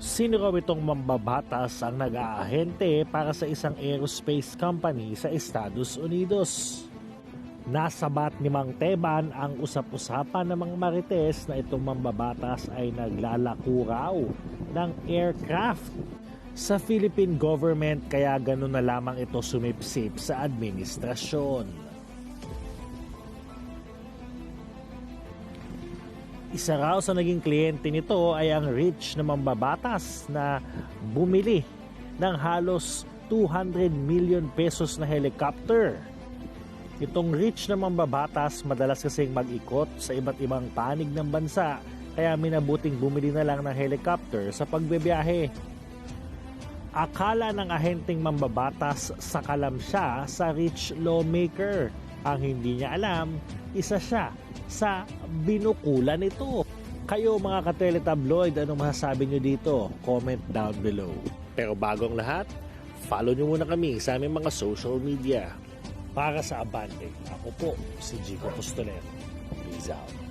Sino raw itong mambabatas ang nag-aahente para sa isang aerospace company sa Estados Unidos? Nasabat ni Mang Teban ang usap-usapan ng mga marites na itong mambabatas ay naglalako ng aircraft sa Philippine government kaya ganun na lamang ito sumipsip sa administrasyon. Isa raw sa naging kliyente nito ay ang rich na mambabatas na bumili ng halos 200 million pesos na helicopter. Itong rich na mambabatas madalas kasing mag-ikot sa iba't ibang panig ng bansa kaya minabuting bumili na lang ng helicopter sa pagbebiyahe. Akala ng ahenteng mambabatas sakalam siya sa rich lawmaker. Ang hindi niya alam, isa siya sa binukulan nito. Kayo mga kateletabloid, anong masasabi nyo dito? Comment down below. Pero bagong lahat, follow nyo muna kami sa aming mga social media. Para sa Abante, ako po si Jico Postolero. Peace out.